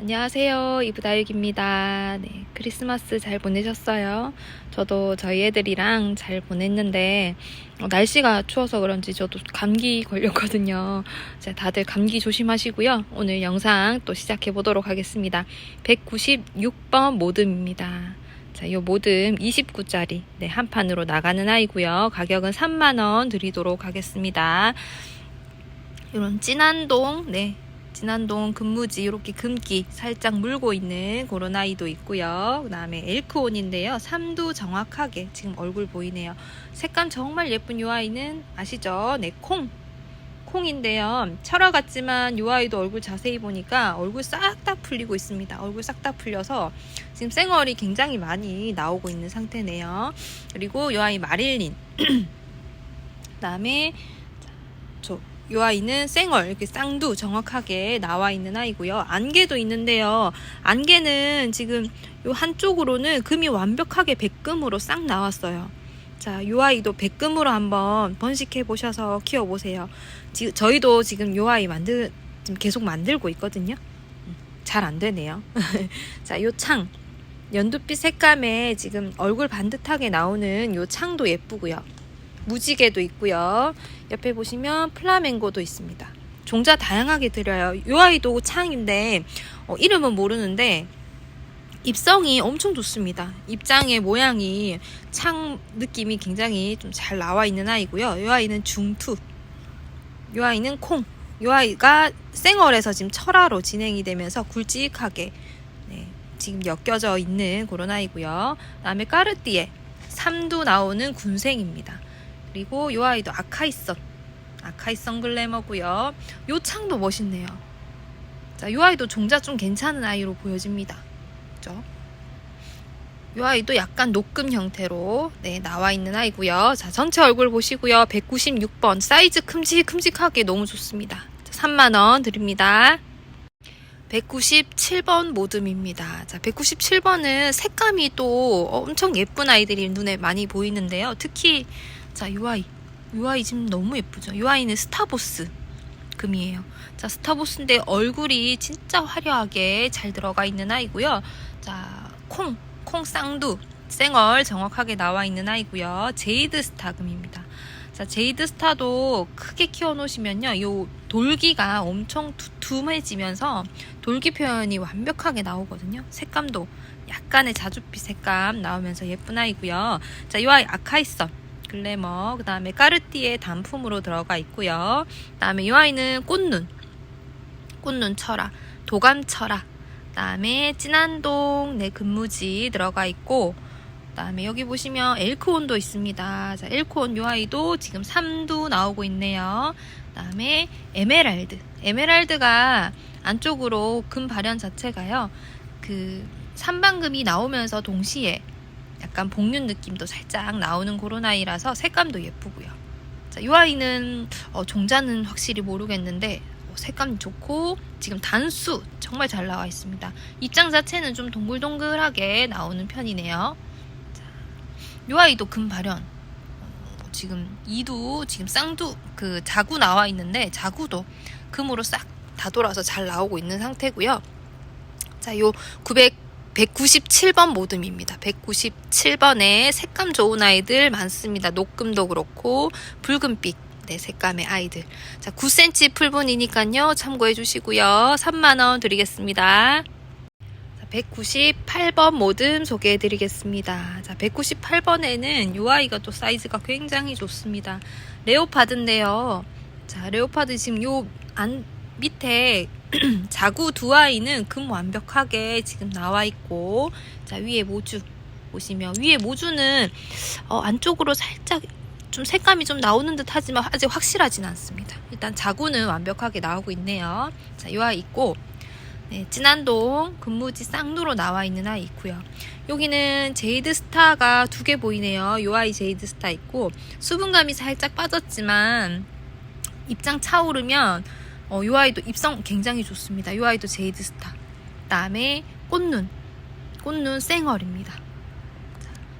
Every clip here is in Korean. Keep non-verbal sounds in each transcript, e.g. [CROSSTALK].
안녕하세요. 이브다육입니다. 네, 크리스마스 잘 보내셨어요? 저도 저희 애들이랑 잘 보냈는데, 어, 날씨가 추워서 그런지 저도 감기 걸렸거든요. 자, 다들 감기 조심하시고요. 오늘 영상 또 시작해 보도록 하겠습니다. 196번 모듬입니다. 자, 이 모듬 29짜리, 네, 한 판으로 나가는 아이고요. 가격은 3만원 드리도록 하겠습니다. 이런 진한동, 네, 진한동 금무지 이렇게 금기 살짝 물고 있는 그런 아이도 있고요. 그 다음에 엘크온인데요. 삼두 정확하게 지금 얼굴 보이네요. 색감 정말 예쁜 이 아이는 아시죠? 네, 콩. 콩인데요. 철화 같지만 이 아이도 얼굴 자세히 보니까 얼굴 싹 다 풀리고 있습니다. 얼굴 싹 다 풀려서 지금 생얼이 굉장히 많이 나오고 있는 상태네요. 그리고 이 아이 마릴린. [CLEARS THROAT] 그 다음에 저 이 아이는 생얼 이렇게 쌍두 정확하게 나와 있는 아이고요. 안개도 있는데요. 안개는 지금 요 한쪽으로는 금이 완벽하게 백금으로 싹 나왔어요. 자, 요 아이도 백금으로 한번 번식해 보셔서 키워 보세요. 지, 저희도 지금 요 아이 만들 지금 계속 만들고 있거든요. 잘 안 되네요. [LAUGHS] 자, 요 창. 연두빛 색감에 지금 얼굴 반듯하게 나오는 요 창도 예쁘고요. 무지개도 있고요. 옆에 보시면 플라멩고도 있습니다. 종자 다양하게 드려요. 이 아이도 창인데 어, 이름은 모르는데 입성이 엄청 좋습니다. 입장의 모양이 창 느낌이 굉장히 좀 잘 나와 있는 아이고요. 이 아이는 중투. 이 아이는 콩. 이 아이가 생얼에서 지금 철화로 진행이 되면서 굵직하게 네, 지금 엮여져 있는 그런 아이고요. 그다음에 까르띠에 삼두 나오는 군생입니다. 그리고 이 아이도 아카이선 아카이선 글래머고요. 요 창도 멋있네요. 자, 요 아이도 종자 좀 괜찮은 아이로 보여집니다. 그죠? 요 아이도 약간 녹금 형태로 네, 나와 있는 아이고요. 자, 전체 얼굴 보시고요. 196번 사이즈 큼직큼직하게 너무 좋습니다. 3만 원 드립니다. 197번 모듬입니다. 자, 197번은 색감이 또 엄청 예쁜 아이들이 눈에 많이 보이는데요. 특히 자. 요 아이 지금 너무 예쁘죠? 요 아이는 스타보스 금이에요. 자, 스타보스인데 얼굴이 진짜 화려하게 잘 들어가 있는 아이고요. 자, 콩, 콩 쌍두, 생얼 정확하게 나와 있는 아이고요. 제이드 스타 금입니다. 자, 제이드 스타도 크게 키워 놓으시면요. 요 돌기가 엄청 두툼해지면서 돌기 표현이 완벽하게 나오거든요. 색감도 약간의 자주빛 색감 나오면서 예쁜 아이고요. 자, 요 아이 아카이선. 글래머, 그 다음에 까르띠에 단품으로 들어가 있고요. 그 다음에 이 아이는 꽃눈, 꽃눈 철화, 도감 철화, 그 다음에 진한동, 네, 근무지 들어가 있고, 그 다음에 여기 보시면 엘크온도 있습니다. 자, 엘크온 이 아이도 지금 3두 나오고 있네요. 그 다음에 에메랄드, 에메랄드가 안쪽으로 금 발현 자체가요, 그, 삼방금이 나오면서 동시에 약간 복륜 느낌도 살짝 나오는 그런 아이라서 색감도 예쁘고요. 자, 이 아이는 어, 종자는 확실히 모르겠는데 어, 색감 좋고 지금 단수 정말 잘 나와 있습니다. 입장 자체는 좀 동글동글하게 나오는 편이네요. 자, 이 아이도 금 발현. 어, 지금 이도 지금 쌍두 그 자구 나와 있는데 자구도 금으로 싹 다 돌아서 잘 나오고 있는 상태고요. 자, 요 900 197번 모듬입니다. 197번에 색감 좋은 아이들 많습니다. 녹금도 그렇고 붉은빛 네, 색감의 아이들. 자, 9cm 풀분이니까요. 참고해 주시고요. 3만 원 드리겠습니다. 자, 198번 모듬 소개해 드리겠습니다. 자, 198번에는 이 아이가 또 사이즈가 굉장히 좋습니다. 레오파드인데요. 자, 레오파드 지금 요 안 밑에 [CLEARS THROAT] 자구 두 아이는 금 완벽하게 지금 나와 있고 자 위에 모주 보시면 위에 모주는 어, 안쪽으로 살짝 좀 색감이 좀 나오는 듯 하지만 아직 확실하진 않습니다. 일단 자구는 완벽하게 나오고 있네요. 자, 이 아이 있고 네, 진한동 근무지 쌍두로 나와 있는 아이 있고요. 여기는 제이드 스타가 두 개 보이네요. 이 아이 제이드 스타 있고 수분감이 살짝 빠졌지만 입장 차오르면 어, 이 아이도 입성 굉장히 좋습니다. 이 아이도 제이드 스타. 그다음에 꽃눈. 꽃눈 생얼입니다.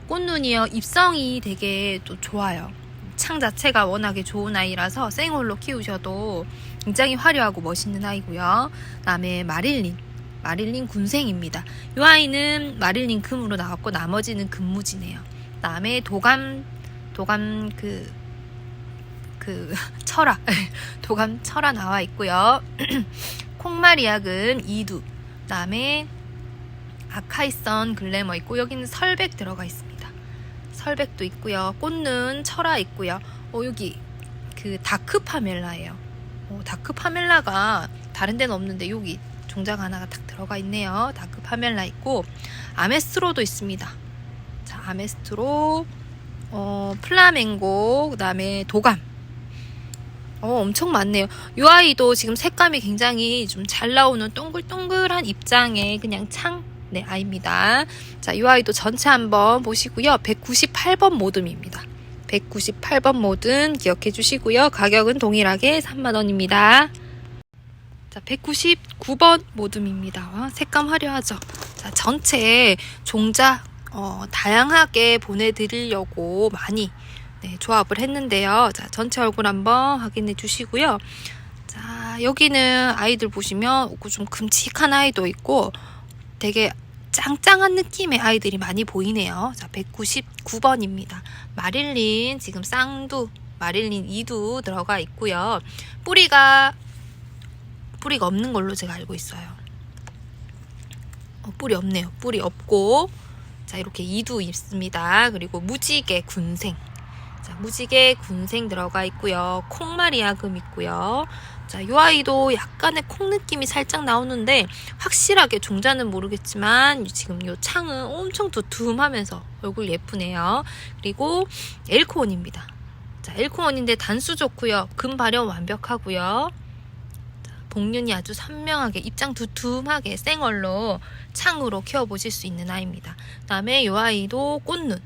꽃눈이요. 입성이 되게 또 좋아요. 창 자체가 워낙에 좋은 아이라서 생얼로 키우셔도 굉장히 화려하고 멋있는 아이고요. 그다음에 마릴린. 마릴린 군생입니다. 이 아이는 마릴린 금으로 나왔고 나머지는 금무지네요. 그다음에 도감 도감 그, 그 [LAUGHS] 철화 [LAUGHS] 도감 철화 나와 있고요. [CLEARS THROAT] 콩마리아금 이두 그다음에 아카이선 글래머 있고 여기는 설백 들어가 있습니다. 설백도 있고요. 꽃눈 철화 있고요. 어, 여기 그 다크 파멜라예요. 어, 다크 파멜라가 다른 데는 없는데 여기 종자가 하나가 딱 들어가 있네요. 다크 파멜라 있고 아메스트로도 있습니다. 자, 아메스트로 어, 플라멩고 그다음에 도감 어, 엄청 많네요. 이 아이도 지금 색감이 굉장히 좀 잘 나오는 동글동글한 입장의 그냥 창, 네, 아이입니다. 자, 이 아이도 전체 한번 보시고요. 198번 모듬입니다. 198번 모듬 기억해 주시고요. 가격은 동일하게 3만원입니다. 자, 199번 모듬입니다. 와, 색감 화려하죠? 자, 전체 종자, 어, 다양하게 보내드리려고 많이 네, 조합을 했는데요. 자, 전체 얼굴 한번 확인해 주시고요. 자, 여기는 아이들 보시면 좀 큼직한 아이도 있고 되게 짱짱한 느낌의 아이들이 많이 보이네요. 자, 199번입니다. 마릴린, 지금 쌍두, 마릴린 2두 들어가 있고요. 뿌리가, 뿌리가 없는 걸로 제가 알고 있어요. 어, 뿌리 없네요. 뿌리 없고, 자, 이렇게 2두 있습니다. 그리고 무지개 군생. 자, 무지개 군생 들어가 있고요. 콩마리아금 있고요. 자, 이 아이도 약간의 콩 느낌이 살짝 나오는데 확실하게 종자는 모르겠지만 지금 이 창은 엄청 두툼하면서 얼굴 예쁘네요. 그리고 엘코온입니다. 자, 엘코온인데 단수 좋고요. 금 발효 완벽하고요. 자, 복륜이 아주 선명하게 입장 두툼하게 생얼로 창으로 키워보실 수 있는 아이입니다. 그 다음에 이 아이도 꽃눈.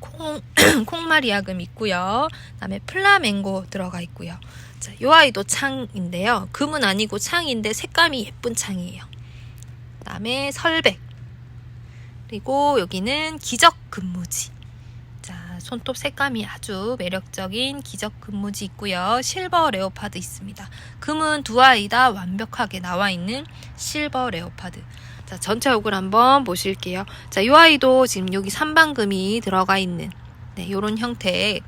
콩, [CLEARS THROAT] 콩마리아금 있고요. 그다음에 플라멩고 들어가 있고요. 자, 요 아이도 창인데요. 금은 아니고 창인데 색감이 예쁜 창이에요. 그다음에 설백. 그리고 여기는 기적 금무지. 자, 손톱 색감이 아주 매력적인 기적 금무지 있고요. 실버 레오파드 있습니다. 금은 두 아이 다 완벽하게 나와 있는 실버 레오파드. 자, 전체 얼굴 한번 보실게요. 자, 이 아이도 지금 여기 삼방금이 들어가 있는 네, 요런 형태의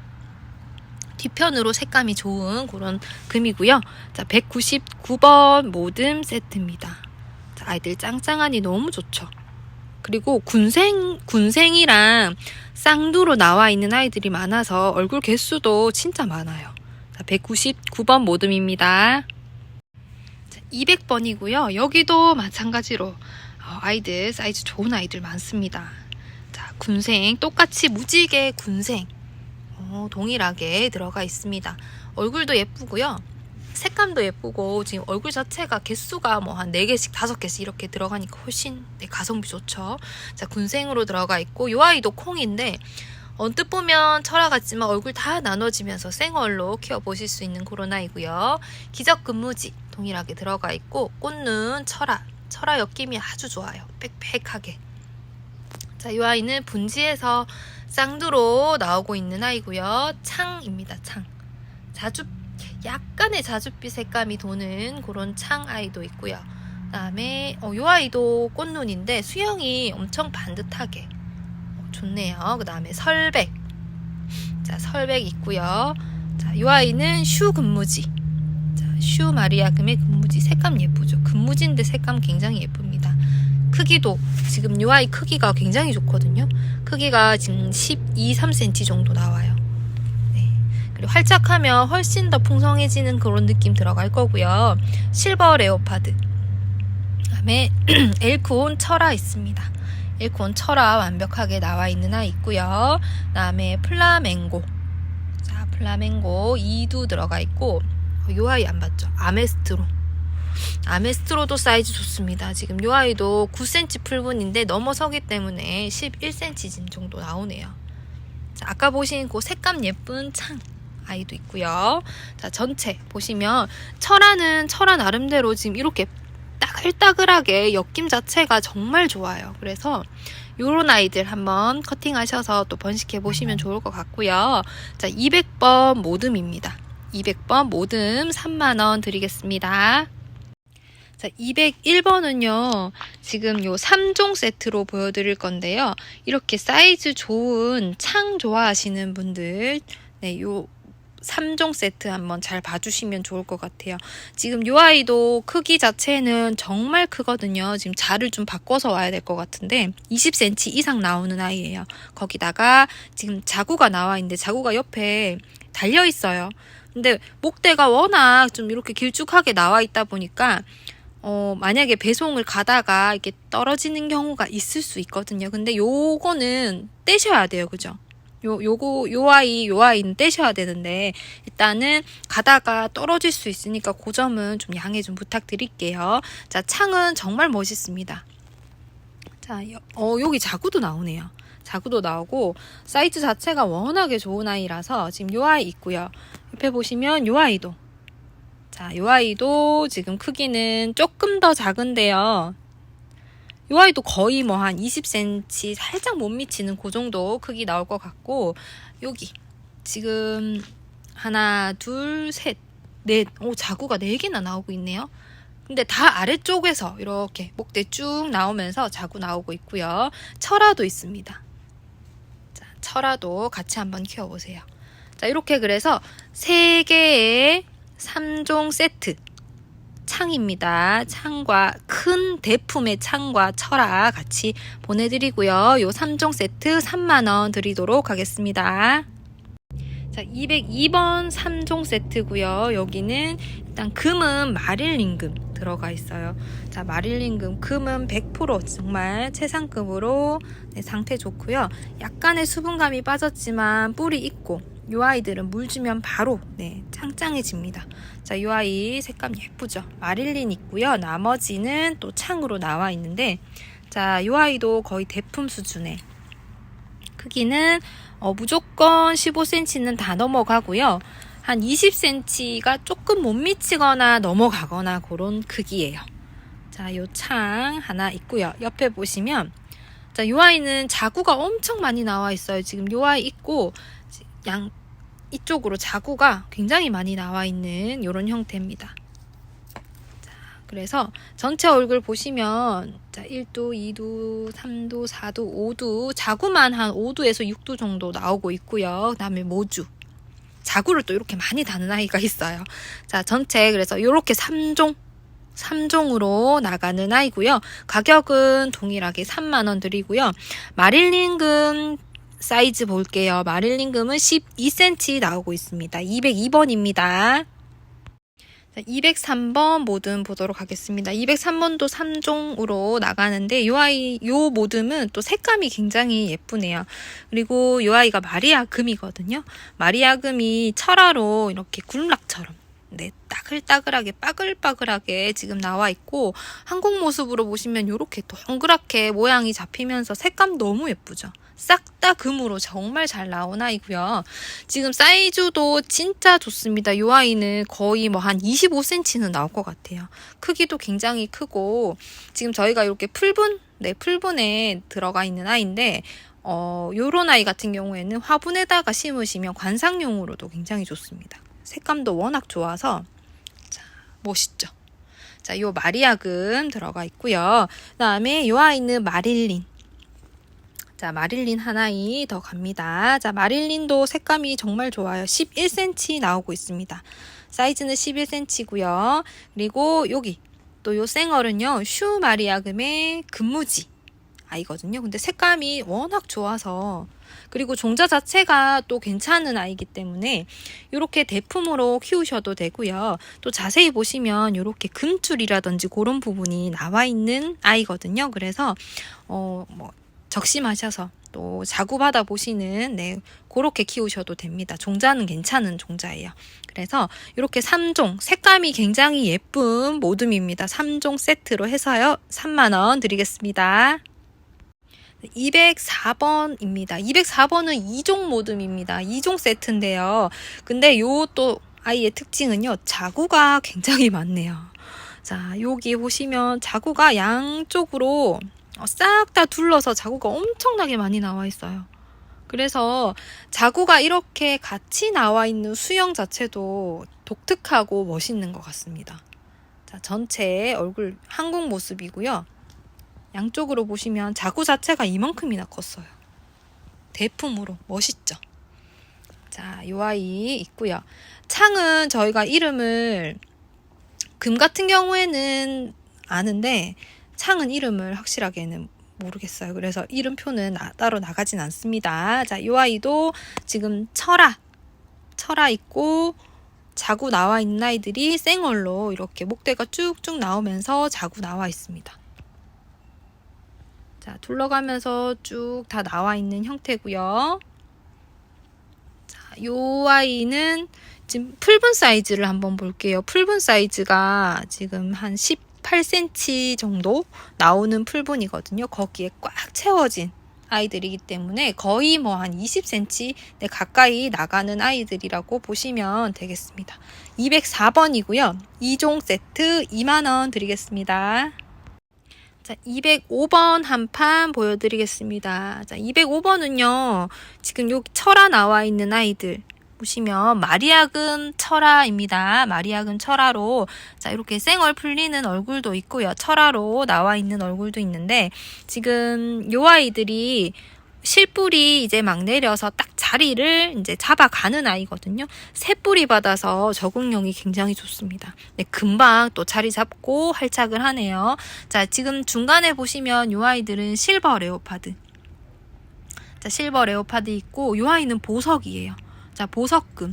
뒤편으로 색감이 좋은 그런 금이고요. 자, 199번 모듬 세트입니다. 자, 아이들 짱짱하니 너무 좋죠. 그리고 군생 군생이랑 쌍두로 나와 있는 아이들이 많아서 얼굴 개수도 진짜 많아요. 자, 199번 모듬입니다. 200번이고요. 여기도 마찬가지로 어, 아이들 사이즈 좋은 아이들 많습니다. 자, 군생 똑같이 무지개 군생 어, 동일하게 들어가 있습니다. 얼굴도 예쁘고요. 색감도 예쁘고 지금 얼굴 자체가 개수가 뭐 한 4개씩 5개씩 이렇게 들어가니까 훨씬 네, 가성비 좋죠. 자, 군생으로 들어가 있고 요 아이도 콩인데 언뜻 보면 철화 같지만 얼굴 다 나눠지면서 생얼로 키워보실 수 있는 그런 아이고요. 기적 근무지 동일하게 들어가 있고 꽃눈 철화 철화 엮임이 아주 좋아요. 빽빽하게. 자, 이 아이는 분지에서 쌍두로 나오고 있는 아이고요. 창입니다. 창. 자주 약간의 자줏빛 색감이 도는 그런 창 아이도 있고요. 그다음에 어, 이 아이도 꽃눈인데 수영이 엄청 반듯하게 어, 좋네요. 그다음에 설백. 자, 설백 있고요. 자, 이 아이는 슈 근무지. 자, 슈 마리아 금의 근무지 색감 예쁘죠. 근무지인데 색감 굉장히 예쁩니다. 크기도 지금 이 아이 크기가 굉장히 좋거든요. 크기가 지금 12, 3cm 정도 나와요. 네. 그리고 활짝하면 훨씬 더 풍성해지는 그런 느낌 들어갈 거고요. 실버 레오파드. 그다음에 [CLEARS THROAT] 엘코온 철화 있습니다. 엘코온 철화 완벽하게 나와 있는 아이 있고요. 그다음에 플라멩고. 자, 플라멩고 2두 들어가 있고 요 아이 안 봤죠? 아메스트로. 아메스트로도 사이즈 좋습니다. 지금 요 아이도 9cm 풀분인데 넘어서기 때문에 11cm 정도 나오네요. 자, 아까 보신 그 색감 예쁜 창 아이도 있고요. 자, 전체 보시면 철화는 철화 나름대로 지금 이렇게 따글따글하게 엮임 자체가 정말 좋아요. 그래서 요런 아이들 한번 커팅하셔서 또 번식해 보시면 좋을 것 같고요. 자, 200번 모듬입니다. 200번 모듬 3만원 드리겠습니다. 자, 201번은요, 지금 요 3종 세트로 보여드릴 건데요. 이렇게 사이즈 좋은 창 좋아하시는 분들, 네, 요 3종 세트 한번 잘 봐주시면 좋을 것 같아요. 지금 요 아이도 크기 자체는 정말 크거든요. 지금 자를 좀 바꿔서 와야 될 것 같은데, 20cm 이상 나오는 아이예요. 거기다가 지금 자구가 나와 있는데, 자구가 옆에 달려 있어요. 근데 목대가 워낙 좀 이렇게 길쭉하게 나와 있다 보니까 어, 만약에 배송을 가다가 이렇게 떨어지는 경우가 있을 수 있거든요. 근데 요거는 떼셔야 돼요. 그죠? 요, 요거, 요 아이, 요 아이는 떼셔야 되는데, 일단은 가다가 떨어질 수 있으니까 그 점은 좀 양해 좀 부탁드릴게요. 자, 창은 정말 멋있습니다. 자, 여- 어, 여기 자구도 나오네요. 자구도 나오고, 사이즈 자체가 워낙에 좋은 아이라서 지금 요 아이 있고요. 옆에 보시면 요 아이도 자, 요 아이도 지금 크기는 조금 더 작은데요. 요 아이도 거의 뭐 한 20cm 살짝 못 미치는 그 정도 크기 나올 것 같고, 여기 지금 하나, 둘, 셋, 넷, 오, 자구가 네 개나 나오고 있네요. 근데 다 아래쪽에서 이렇게 목대 쭉 나오면서 자구 나오고 있고요. 철화도 있습니다. 자, 철화도 같이 한번 키워보세요. 자, 이렇게 그래서 세 개의 3종 세트 창입니다. 창과 큰 대품의 창과 철화 같이 보내드리고요. 요 3종 세트 3만원 드리도록 하겠습니다. 자, 202번 3종 세트고요. 여기는 일단 금은 마릴린금 들어가 있어요. 자, 마릴린금 금은 100% 정말 최상급으로 네, 상태 좋고요. 약간의 수분감이 빠졌지만 뿔이 있고 이 아이들은 물 주면 바로 네, 짱짱해집니다. 자, 이 아이 색감 예쁘죠? 마릴린 있고요. 나머지는 또 창으로 나와 있는데 자, 이 아이도 거의 대품 수준의 크기는 어, 무조건 15cm는 다 넘어가고요. 한 20cm가 조금 못 미치거나 넘어가거나 그런 크기예요. 자, 요 창 하나 있고요. 옆에 보시면 자, 요 아이는 자구가 엄청 많이 나와 있어요. 지금 요 아이 있고 양 이쪽으로 자구가 굉장히 많이 나와 있는 이런 형태입니다. 자, 그래서 전체 얼굴 보시면 자, 1도, 2도, 3도, 4도, 5도 자구만 한 5도에서 6도 정도 나오고 있고요. 그다음에 모주. 자구를 또 이렇게 많이 다는 아이가 있어요. 자, 전체 그래서 이렇게 3종 3종으로 나가는 아이고요. 가격은 동일하게 3만 원 드리고요. 마릴린금 사이즈 볼게요. 마릴린금은 12cm 나오고 있습니다. 202번입니다. 203번 모듬 보도록 하겠습니다. 203번도 3종으로 나가는데 요 아이 요 모듬은 또 색감이 굉장히 예쁘네요. 그리고 요 아이가 마리아 금이거든요. 마리아 금이 철화로 이렇게 굴락처럼 네, 따글따글하게 빠글빠글하게 지금 나와 있고 한국 모습으로 보시면 이렇게 동그랗게 모양이 잡히면서 색감 너무 예쁘죠. 싹 다 금으로 정말 잘 나온 아이고요. 지금 사이즈도 진짜 좋습니다. 이 아이는 거의 뭐 한 25cm는 나올 것 같아요. 크기도 굉장히 크고 지금 저희가 이렇게 풀분 네, 풀분에 들어가 있는 아이인데 어, 요런 아이 같은 경우에는 화분에다가 심으시면 관상용으로도 굉장히 좋습니다. 색감도 워낙 좋아서 자, 멋있죠. 자, 요 마리아금 들어가 있고요. 그다음에 요 아이는 마릴린. 자, 마릴린 하나이 더 갑니다. 자, 마릴린도 색감이 정말 좋아요. 11cm 나오고 있습니다. 사이즈는 11cm고요. 그리고 여기 또 요 생얼은요. 슈 마리아금의 금무지 아이거든요. 근데 색감이 워낙 좋아서 그리고 종자 자체가 또 괜찮은 아이기 때문에 이렇게 대품으로 키우셔도 되고요. 또 자세히 보시면 이렇게 금줄이라든지 그런 부분이 나와 있는 아이거든요. 그래서 어 뭐 적심하셔서 또 자구받아 보시는 네 그렇게 키우셔도 됩니다. 종자는 괜찮은 종자예요. 그래서 이렇게 3종 색감이 굉장히 예쁜 모듬입니다. 3종 세트로 해서요. 3만 원 드리겠습니다. 204번입니다. 204번은 2종 모듬입니다. 2종 세트인데요. 근데 요 또 아이의 특징은요. 자구가 굉장히 많네요. 자, 여기 보시면 자구가 양쪽으로 싹 다 둘러서 자구가 엄청나게 많이 나와 있어요. 그래서 자구가 이렇게 같이 나와 있는 수영 자체도 독특하고 멋있는 것 같습니다. 자, 전체 얼굴 한국 모습이고요. 양쪽으로 보시면 자구 자체가 이만큼이나 컸어요. 대품으로 멋있죠. 자, 요 아이 있고요. 창은 저희가 이름을 금 같은 경우에는 아는데 창은 이름을 확실하게는 모르겠어요. 그래서 이름표는 나- 따로 나가진 않습니다. 자, 요 아이도 지금 철아, 철아 있고 자구 나와 있는 아이들이 생얼로 이렇게 목대가 쭉쭉 나오면서 자구 나와 있습니다. 자, 둘러가면서 쭉 다 나와 있는 형태고요. 자, 요 아이는 지금 풀분 사이즈를 한번 볼게요. 풀분 사이즈가 지금 한 18cm 정도 나오는 풀분이거든요. 거기에 꽉 채워진 아이들이기 때문에 거의 뭐 한 20cm 네, 가까이 나가는 아이들이라고 보시면 되겠습니다. 204번이고요. 2종 세트 2만원 드리겠습니다. 자, 205번 한 판 보여드리겠습니다. 자, 205번은요, 지금 여기 철아 나와 있는 아이들. 보시면 마리아금 철아입니다. 마리아금 철아로 자 이렇게 생얼 풀리는 얼굴도 있고요. 철아로 나와 있는 얼굴도 있는데 지금 요 아이들이 실뿌리 이제 막 내려서 딱 자리를 이제 잡아가는 아이거든요. 새뿌리 받아서 적응력이 굉장히 좋습니다. 네, 금방 또 자리 잡고 활착을 하네요. 자, 지금 중간에 보시면 요 아이들은 실버 레오파드. 자, 실버 레오파드 있고 요 아이는 보석이에요. 자, 보석금.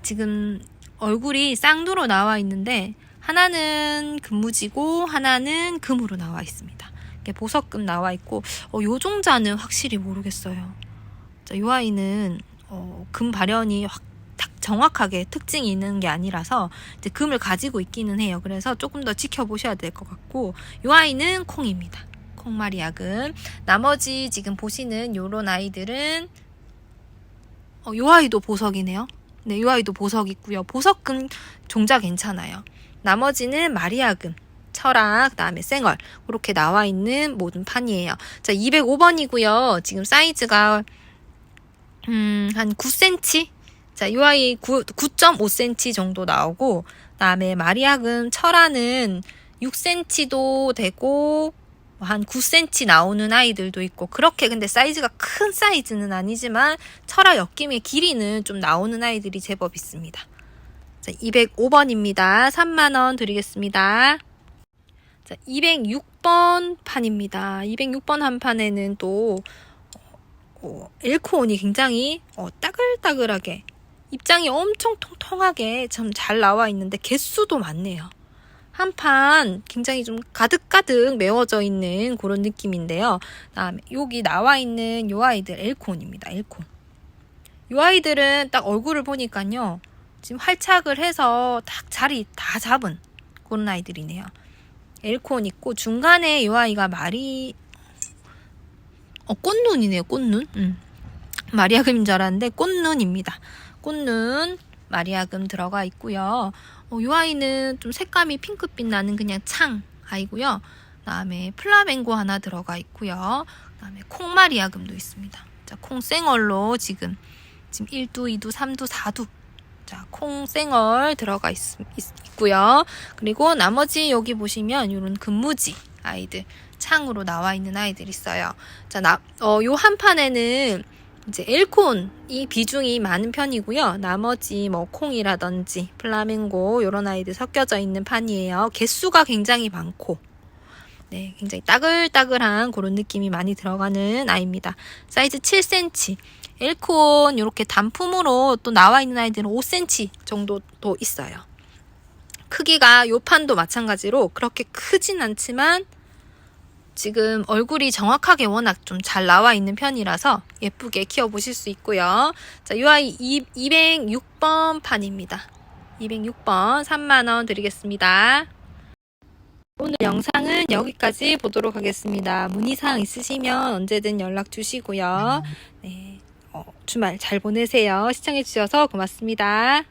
지금 얼굴이 쌍두로 나와 있는데 하나는 금무지고 하나는 금으로 나와 있습니다. 이렇게 보석금 나와 있고 어, 요 종자는 확실히 모르겠어요. 자, 요 아이는 어, 금 발현이 확딱 정확하게 특징이 있는 게 아니라서 이제 금을 가지고 있기는 해요. 그래서 조금 더 지켜보셔야 될 것 같고 요 아이는 콩입니다. 콩마리아금. 나머지 지금 보시는 요런 아이들은 어, 요 아이도 보석이네요. 네, 요 아이도 보석 있고요. 보석금 종자 괜찮아요. 나머지는 마리아금, 철학, 그다음에 생얼 그렇게 나와 있는 모든 판이에요. 자, 205번이고요. 지금 사이즈가 음, 한 9cm? 자, 요 아이 9, 9.5cm 정도 나오고 그다음에 마리아금 철화는 6cm도 되고 한 9cm 나오는 아이들도 있고 그렇게 근데 사이즈가 큰 사이즈는 아니지만 철화 엮임의 길이는 좀 나오는 아이들이 제법 있습니다. 자, 205번입니다. 3만 원 드리겠습니다. 자, 206번 판입니다. 206번 한 판에는 또 어, 엘코온이 굉장히 어, 따글따글하게 입장이 엄청 통통하게 참 잘 나와 있는데 개수도 많네요. 한 판 굉장히 좀 가득가득 메워져 있는 그런 느낌인데요. 다음에 여기 나와 있는 요 아이들 엘콘입니다. 엘콘. 요 아이들은 딱 얼굴을 보니까요. 지금 활착을 해서 딱 자리 다 잡은 그런 아이들이네요. 엘콘 있고 중간에 요 아이가 마리 어 꽃눈이네요. 꽃눈. 음. 마리아 금인 줄 알았는데 꽃눈입니다. 꽃눈 마리아금 들어가 있고요. 어, 이 아이는 좀 색감이 핑크빛 나는 그냥 창 아이고요. 그다음에 플라멩고 하나 들어가 있고요. 그다음에 콩마리아금도 있습니다. 자, 콩생얼로 지금 지금 1두, 2두, 3두, 4두. 자, 콩생얼 들어가 있, 있, 고요 그리고 나머지 여기 보시면 이런 금무지 아이들 창으로 나와 있는 아이들 있어요. 자, 나, 어, 요 한 판에는 이제 엘콘이 비중이 많은 편이고요. 나머지 뭐 콩이라든지 플라멩고 이런 아이들 섞여져 있는 판이에요. 개수가 굉장히 많고 네, 굉장히 따글따글한 그런 느낌이 많이 들어가는 아이입니다. 사이즈 7cm. 엘콘 이렇게 단품으로 또 나와 있는 아이들은 5cm 정도 또 있어요. 크기가 요 판도 마찬가지로 그렇게 크진 않지만 지금 얼굴이 정확하게 워낙 좀 잘 나와 있는 편이라서 예쁘게 키워보실 수 있고요. 자, 이 아이 206번 판입니다. 206번 3만원 드리겠습니다. 오늘 영상은 여기까지 보도록 하겠습니다. 문의사항 있으시면 언제든 연락 주시고요. 네, 어, 주말 잘 보내세요. 시청해주셔서 고맙습니다.